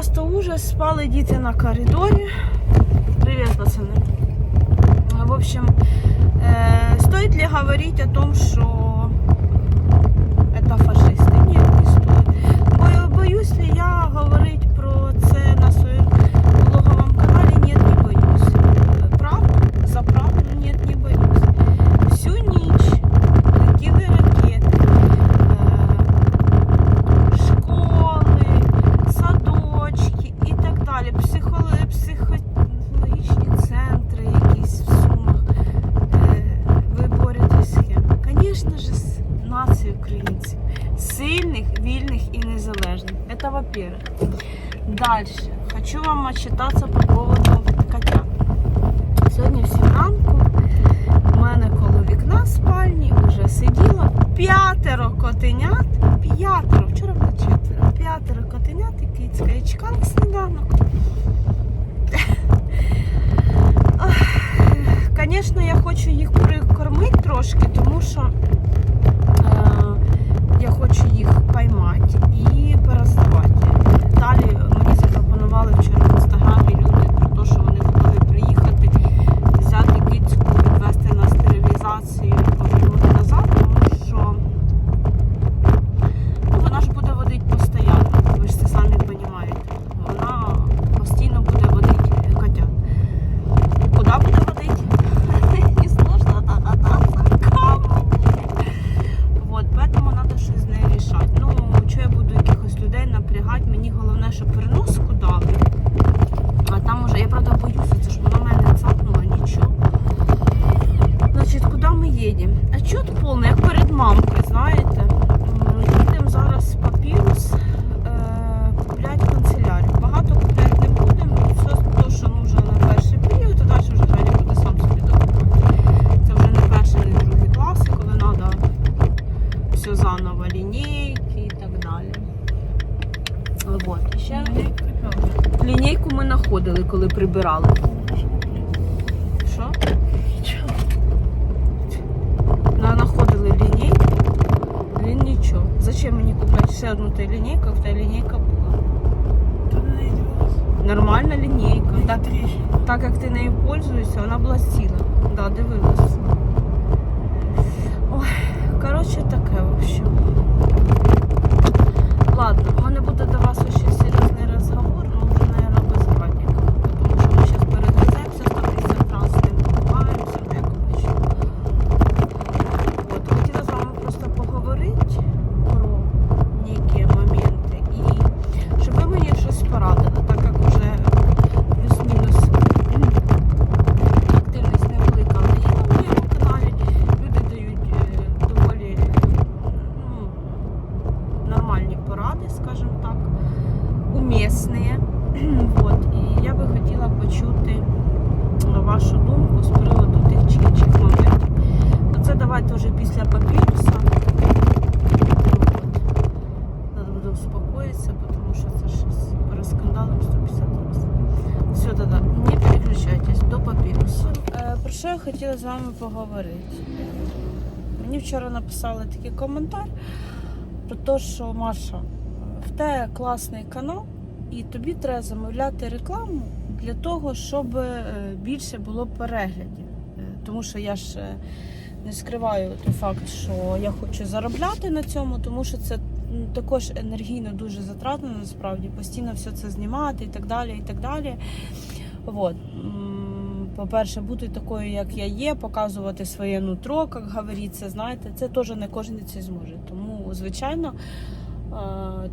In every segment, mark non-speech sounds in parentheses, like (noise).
що просто ужас. Спали діти на коридорі. Привіт, пацани. В общем, э, стоит ли говорить о том, что это фашисты? Нет, не стоит. Бо- Боюсь ли я говорить Звісно, я хочу їх прикормити трошки, тому що е, я хочу їх поймати і переставати. Далі мені запропонували вчора в інстаграмі люди про те, що вони готові приїхати, взяти кицьку, відвести на стерилізацію головне, Зачем мне купить все одну як та была. була? линейка. лінійка. Так, так как ты нею пользуешься, она ціла. Да, дивилась. Ой, короче, таке, в общем. Ладно, у мене буде до вас ще серйозний розговор, але вже, наверное, без братика. Тому що ми зараз перегрузаємося, 150 не покупаємося, ну, як обично. От, хотіла з вами просто поговорити про які моменти і щоб ви мені щось порадили, так як вже плюс-мінус активність невелика, але є на моєму каналі. Люди дають е, доволі ну, нормальні поради, скажімо так, умісні. Вот. І я би хотіла почути вашу думку з приводу тих чи інших моментів. Ну, Це давайте вже після папіруса. От. Надо буде успокоїтися, тому що це щось перескандалом 150 разів. Все, тоді, не переключайтесь до папірусу. Е, про що я хотіла з вами? Мені вчора написали такий коментар про те, що Маша, в тебе класний канал, і тобі треба замовляти рекламу для того, щоб е, більше було переглядів. Е, Тому що я ж е, не скриваю той факт, що я хочу заробляти на цьому, тому що це також енергійно дуже затратно насправді, постійно все це знімати і так далі. і так далі. Вот. По-перше, бути такою, як я є, показувати своє нутро, як говориться, знаєте, це теж не кожен це зможе. Тому, звичайно,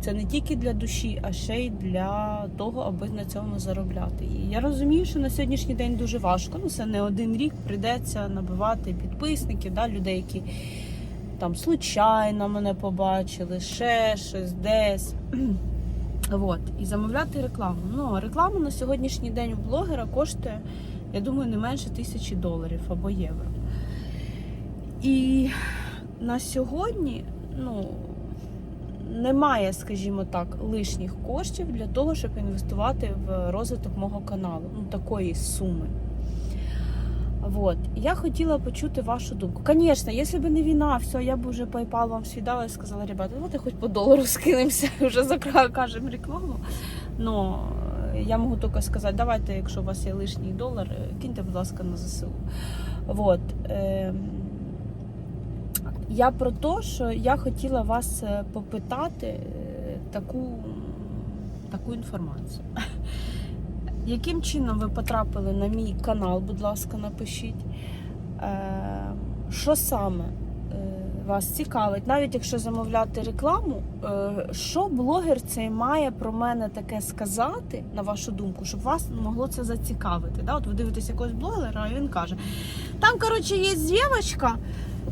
це не тільки для душі, а ще й для того, аби на цьому заробляти. І я розумію, що на сьогоднішній день дуже важко. Ну, це не один рік прийдеться набивати підписників, да, людей, які там случайно мене побачили, ще щось десь. (clears throat) Вот. І замовляти рекламу. Ну, реклама на сьогоднішній день у блогера коштує, я думаю, не менше тисячі доларів або євро. І на сьогодні, ну, немає, скажімо так, лишніх коштів для того, щоб інвестувати в розвиток мого каналу. Ну, такої суми. Вот. Я хотіла почути вашу думку. Звісно, якщо б не війна, все, я б вже PayPal вам свідала і сказала, ребята, давайте хоч по долару скинемося, (laughs) вже закажемо рекламу. Но я можу тільки сказати, давайте, якщо у вас є лишній долар, е, киньте, будь ласка, на ЗСУ. Вот. ем, Я про те, що я хотіла вас е, попитати е, таку, таку інформацію. (laughs) Яким чином ви потрапили на мій канал, будь ласка, напишіть. Е, Що саме е, вас цікавить, навіть якщо замовляти рекламу, е, що блогер цей має про мене таке сказати, на вашу думку, щоб вас могло це зацікавити. Да? От ви дивитесь якогось блогера, а він каже: там, коротше, є дівчинка,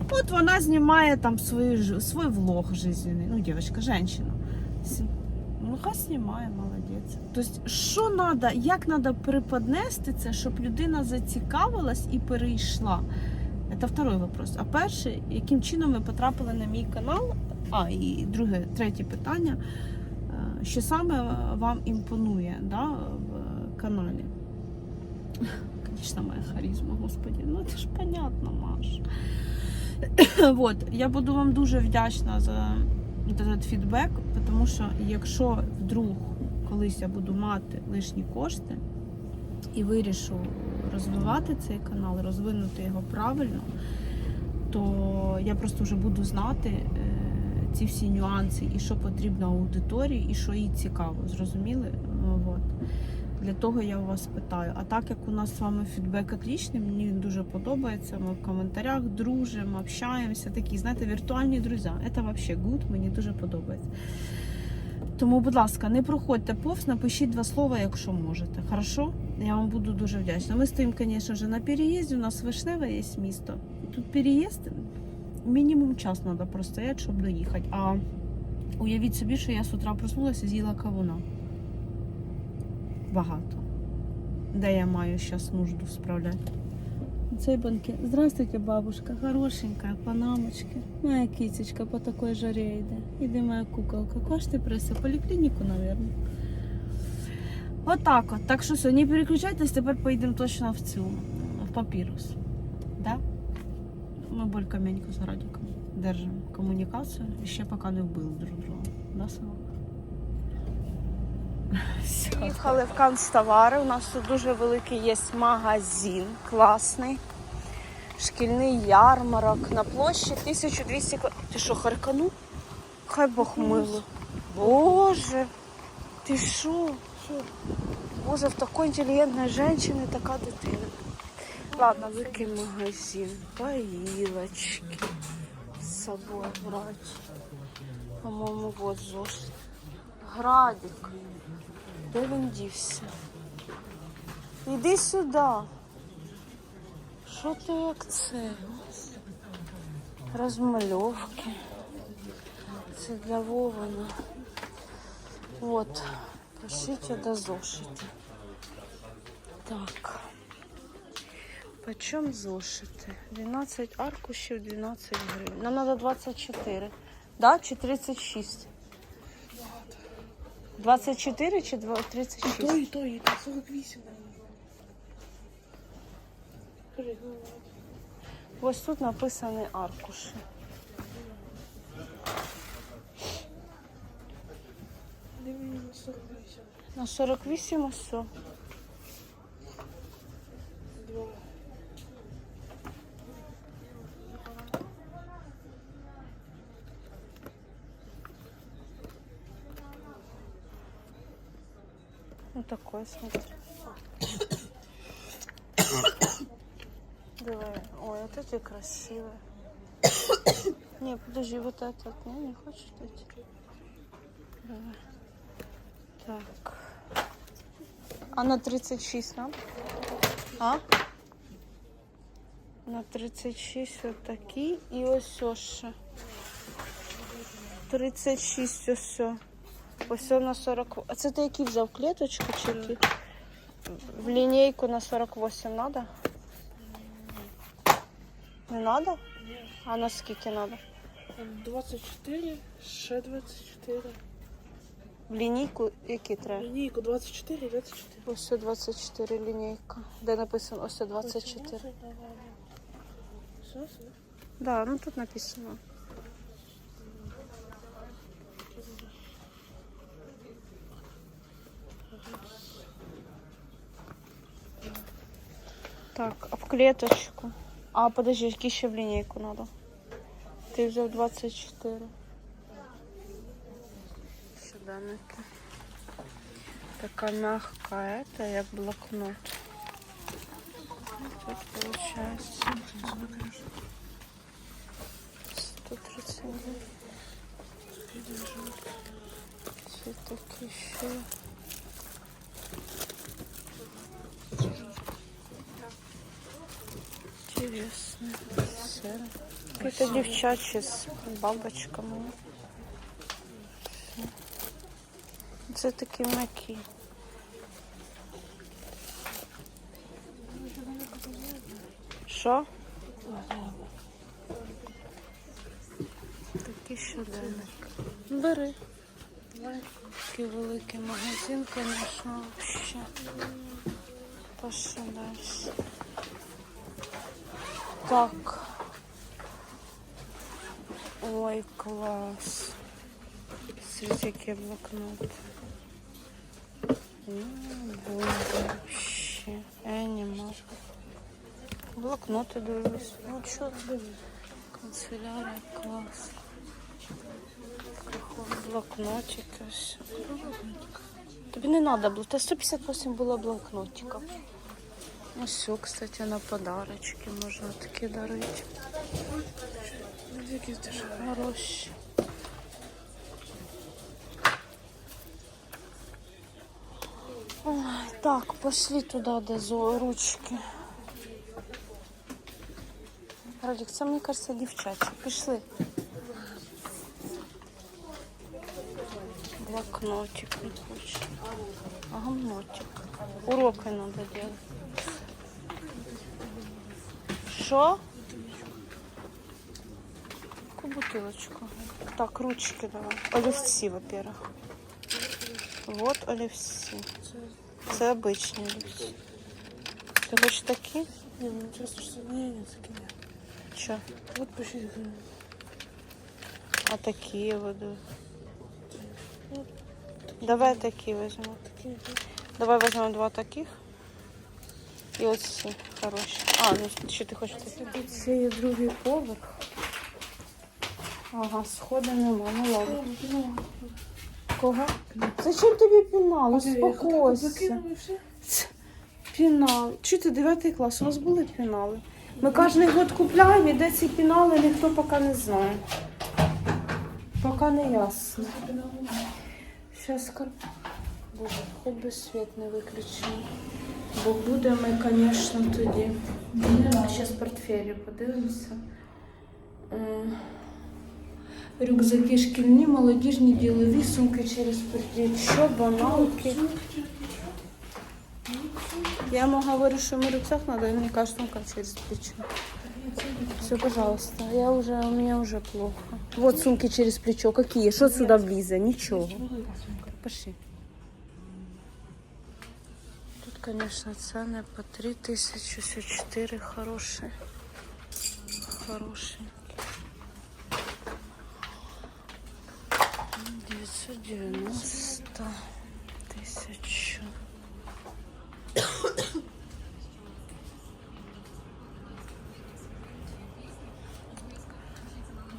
от вона знімає там свій, свій влог жизненний. Ну, дівчинка, жінка. Ну, знімає, молодець. Тобто, що треба, як треба преподнести це, щоб людина зацікавилась і перейшла? Це второй вопрос. А перший, яким чином ви потрапили на мій канал? А, і друге, третє питання. е, Що саме вам імпонує да, в каналі? Звісно, моя харизма, господи. Ну це ж понятно, Маш. вот, я буду вам дуже вдячна за этот фідбек, тому що якщо вдруг колись я буду мати лишні кошти і вирішу розвивати цей канал, розвинути його правильно, то я просто вже буду знати е, ці всі нюанси і що потрібно аудиторії, і що їй цікаво. Зрозуміли? Вот. Для того я у вас питаю. А так як у нас з вами фідбек отличний, мені він дуже подобається. Ми в коментарях дружимо, общаємося, такі, знаєте, віртуальні друзі. Це взагалі гуд, мені дуже подобається. Тому, будь ласка, не проходьте повз, напишіть два слова, якщо можете. Хорошо? Я вам буду дуже вдячна. Ми стоїмо, звісно ж, на переїзді. У нас Вишневе є місто. Тут переїзд мінімум час треба простояти, щоб доїхати. А уявіть собі, що я з утра проснулася, з'їла кавуна. Багато. Де я маю зараз нужду справляти. Цей банкет. Здравствуйте, бабушка. Хорошенькая, панамочки. Моя кисечка по такой жаре йде. Іди моя куколка. Кошти преси, поліклініку, наверное. Вот так от. Так що все, не переключайтесь, тепер поїдемо точно в цю, в папірус. Да? Ми боль-каменьку з Радіком держимо комунікацію і ще поки не вбили друг друга. Да, синок? (laughs) Їхали в канцтовари. У нас тут дуже великий є магазин, класний. Шкільний ярмарок на площі 1200 кв... Ти що, харкану? Хай Бог мило. Боже, ти що? Боже, в такої інтелігентної жінки така дитина. Ладно, великий магазин, поїлочки з собою брати. По-моєму, вот зошит. Градик. Де він дівся? Іди сюди. Що ти як це? Розмальовки. Це для Вована. От. Пишіть до зошити. Так. Почем зошити? 12 аркушів, 12 гривень. Нам треба 24. Да? Чи 36? 24 чи 2 36? То і то, і то 48. Ось тут написані аркуші. Дивіться, 48. На 48 ось. Ну такой, смотри. Давай. Ой, вот эти красивые. Не, подожди, вот этот. Не, не хочешь эти? Давай. Так. А на 36 надо? А? На 36 вот такі і ось ось ще. 36 ось. все. Ось на 40. А це ти який взяв клеточку чи які? В лінійку на 48 надо? Не надо? А на скільки надо? 24, ще 24. В лінійку які треба? Лінійку 24, 24. Ось це 24 лінійка. Де написано ось це 24. Так, да, ну тут написано. Так, а в клеточку. А, подожди, які ще в лінійку треба? Ти взяв 24. Щоденники. Така мягка это, як блокнот. Тут получается 139. Все таки ще. Интересно. Все. Какие-то девчачьи с бабочками. Це такі м'які. Що? Такий щоденник. Бери. Такий великий магазин, звісно, вообще. Пошли. Так. Ой, клас. Смотрите, який блокнот. М, Боже, вообще. Animal. Блокноти дивлюсь. Ну що дивлюсь? Канцелярія, клас. Такий Блокнотик. Тобі не треба було. Та 158 було блокнотиків. Ну все, кстати, на подарочки можна такі дарити. Якісь дешеві. Хороші. Ой, так, пошли туда, де зо ручки. Радик, це, мені кажется, дівчачі. Пішли. Блокнотик не хоче. Гамнотик. Уроки надо делать. Що? Таку бутылочку. Так, ручки давай. Олівці, во-первых. Вот олівці. Це обичні олівці. Ти хочеш такі? Ні, ну чесно, що ні, ні, такі ні. Що? От пишіть. А такі буду. Давай такі візьмемо. Такі. Давай візьмемо два таких. І ось ці хороші. А, ну що ти хочеш такі? Це є другий поверх. Ага, сходу нема. Ну ладно. Кого? Зачем тобі пінал? Успокойся. Пінал. Чуєте, 9 клас, у нас були пінали. Ми кожен год купляємо, і де ці пінали, ніхто поки не знає. Поки не ясно. Зараз кар... Боже, хоч би світ не виключений. Бо буде ми, звісно, тоді. Зараз портфелі подивимося. Рюкзаки шкільні, молодіжні, ділові, сумки через плечо, баналки. Я ему говорю, что ему рюкзак надо, и мне кажется, как через плечо. Все, пожалуйста, я уже, у меня уже плохо. Вот сумки через плечо. Какие? Что сюда влізе? Ничего. Пошли. Тут, конечно, цены по 3000, все 4 хорошие. Хорошие. 990 тысяч.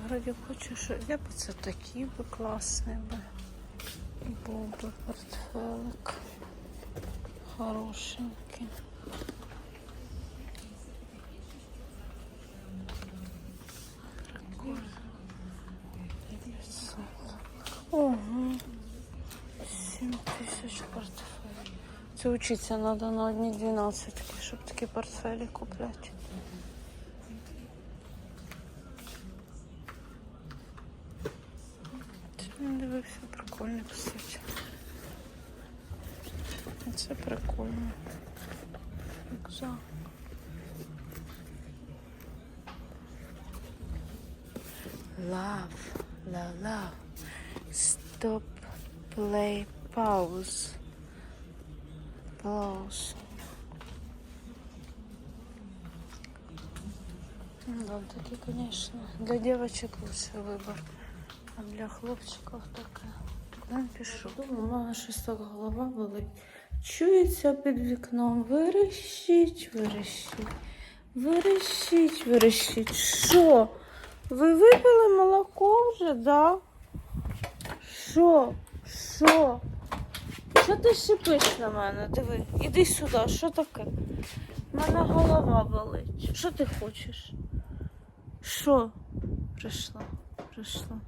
Вроді хочу, що я б це такі би класний би. Був би портфелик. Хорошенький. Учиться треба на одні 12, щоб такі портфелі купляти. Не дивився, прикольно, кстати. Це прикольно. Рюкзак. Love, love, love. Stop, play, pause. Pause. Ну да, такі, конечно. Для девочек лучший выбор. А для хлопчиков такая Куди пішов? Думаю, щось так голова болить. Чується під вікном. Верещить, верещить. Верещить, верещить. Що? Ви випили молоко вже, да? Що? Що? Що ти шипиш на мене? Диви, іди сюди, що таке? У мене голова болить. Що ти хочеш? Що? Прийшла, прийшла.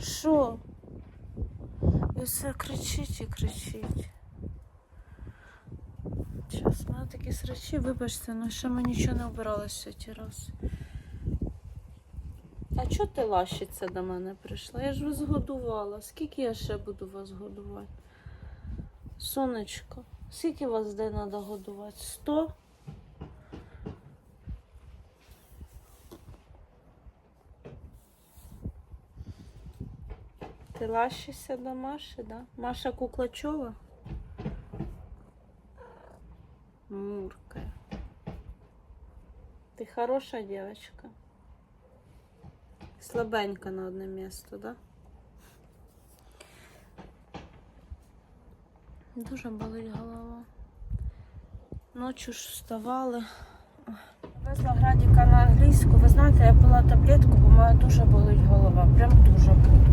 Що? І все кричить і кричить. У мене такі срачі, вибачте, ну ще ми нічого не обиралися ті раз. А чого ти лащиться до мене прийшла? Я ж вас годувала. Скільки я ще буду вас годувати? Сонечко, скільки вас де треба годувати? Сто? Ти лащишся до Маші, да? Маша Куклачова? Мурка. Ты хорошая девочка. Слабенько на одне место, да? Дуже болить голова. Ночью ж вставали. Везла градіка на англійську. Ви знаєте, я пила таблетку, бо мене дуже болить голова. Прям дуже болить.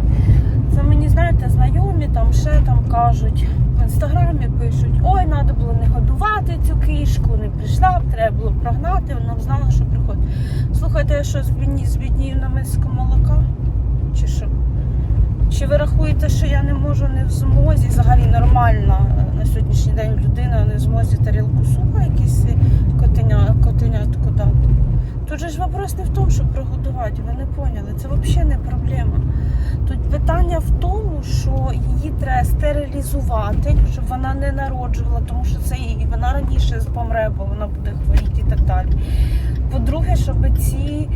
Це мені, знаєте, знайомі там ще там кажуть, в інстаграмі пишуть, ой, треба було не годувати цю кішку, не прийшла, треба було прогнати, вона б знала, що приходить. Слухайте, я що збідні, збіднію на миску молока? Чи що? Чи ви рахуєте, що я не можу не в змозі, взагалі нормальна е, на сьогоднішній день людина не в змозі тарілку супа якісь е, котеня, котенятку дати? Тут же ж вопрос не в тому, щоб прогодувати, ви не поняли. Це взагалі не проблема. Тут питання в тому, що її треба стерилізувати, щоб вона не народжувала, тому що це її вона раніше помре, бо вона буде хворіти і так далі. По-друге, щоб ці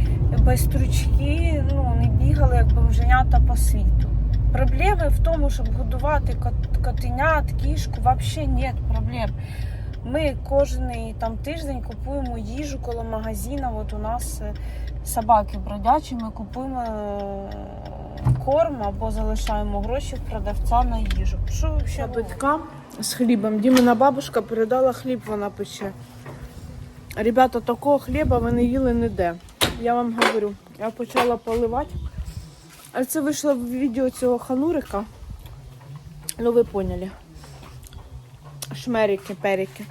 байстрючки ну, не бігали як бомженята по світу. Проблеми в тому, щоб годувати котенят, кішку, взагалі нет проблем. Ми кожен там тиждень купуємо їжу коло магазина. От у нас е, собаки бродячі, ми купуємо е, корм або залишаємо гроші в продавця на їжу. Що взагалі? Батька з хлібом. Дімина бабушка передала хліб, вона пече. Ребята, такого хліба ви не їли ніде. Я вам говорю, я почала поливати. А це вийшло в відео цього ханурика. Ну, ви поняли. Шмерики, перики.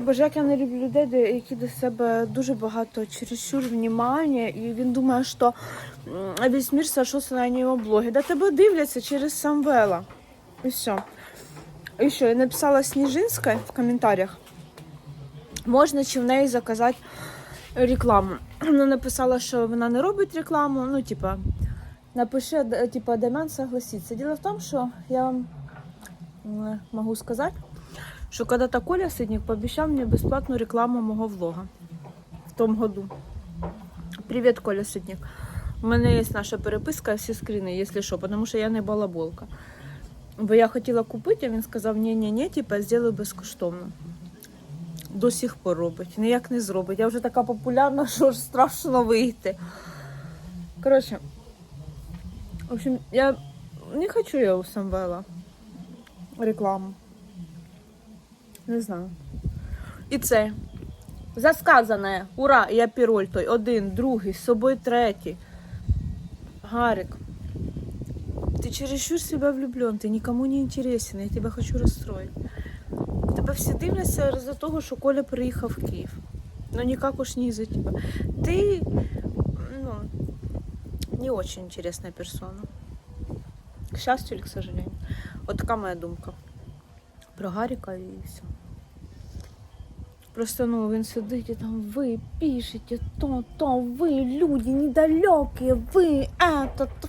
Боже, як я не люблю людей, які до себе дуже багато чересчур внимання, і він думає, що весь мір сошовся на нього блоги. Да тебе дивляться через Самвела. І все. І що, я написала Сніжинська в коментарях. Можна чи в неї заказати рекламу. (clears throat) Вона написала, що вона не робить рекламу. Ну, типа, напиши, типа, Демян согласиться. Дело в том, что я вам м, могу сказать, что когда-то Коля Сидник пообещал мне бесплатную рекламу моего влога в том году. Привет, Коля Сидник. У мене є наша переписка, всі скріни, якщо що, тому що я не балаболка. Бо я хотіла купити, а він сказав, ні ні ні типа, зроблю безкоштовно. До сих пор робить. Ніяк не зробить. Я вже така популярна, (laughs) що ж страшно вийти. Коротше, в общем, я не хочу я у Самвела рекламу. Не знаю. І це. Засказане. Ура! Я піроль той. Один, другий, з собою третій. Гарик. Ты чересчур в себя влюблен, ты никому не интересен, я тебя хочу расстроить. Тебе всі дивляться за того, що Коля приїхав в Київ. Ну никак уж не из-за тебя. Ты, ну, не очень интересная персона. К счастью или к сожалению. Вот такая моя думка. Про Гарика і все. Просто ну він сидить і там ви пишете то, то, ви люди недалекі, ви это, то.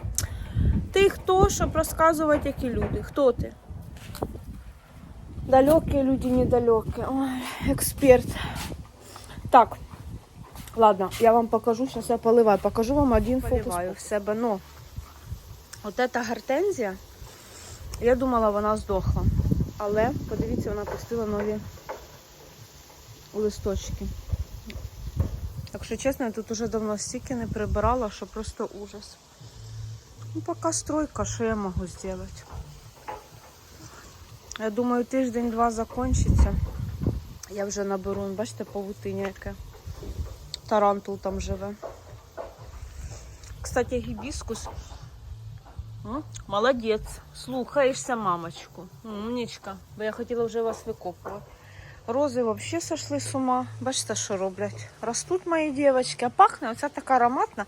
Ти хто, щоб розказувати, які люди? Хто ти? Далекі люди, недалекі. Ой, експерт. Так. Ладно, я вам покажу, сейчас я поливаю. Покажу вам один Поливаю фокус в себе. Но от эта гортензія, я думала, вона здохла. Але подивіться, вона пустила нові листочки. Якщо чесно, я тут уже давно стільки не прибирала, що просто ужас. Ну, пока стройка, що я можу зробити? Я думаю, тиждень-два закінчиться. Я вже наберу, бачите, павутиня яке. Тарантул там живе. Кстати, гібіскус. М, Молодець. Слухаєшся, мамочку. Умнічка. Бо я хотіла вже вас викопувати. Рози взагалі сошли з ума. Бачите, що роблять? Ростуть мої дівчатки, а пахне оця така ароматна.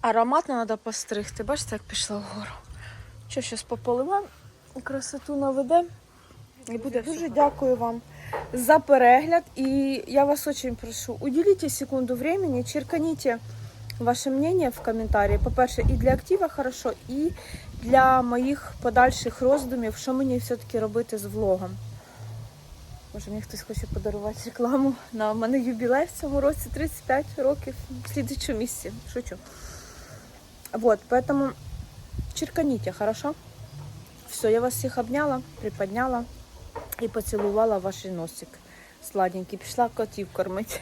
Ароматно треба постригти. Бачите, як пішла вгору. Що, зараз пополиваємо, красоту наведемо. І буде дуже дякую вам за перегляд. І я вас очень прошу, уделите секунду времени, черканите ваше мнение в коментарі. По-перше, і для актива хорошо, і для моїх подальших роздумів, що мені все-таки робити з влогом. Може, мені хтось хоче подарувати рекламу. На мене юбілей в цьому році 35 років в слідчому місці. Шучу. Вот, поэтому черканите, хорошо? Все, я вас всіх обняла, приподняла і поцілувала ваш носик сладенький. Пішла котів кормити.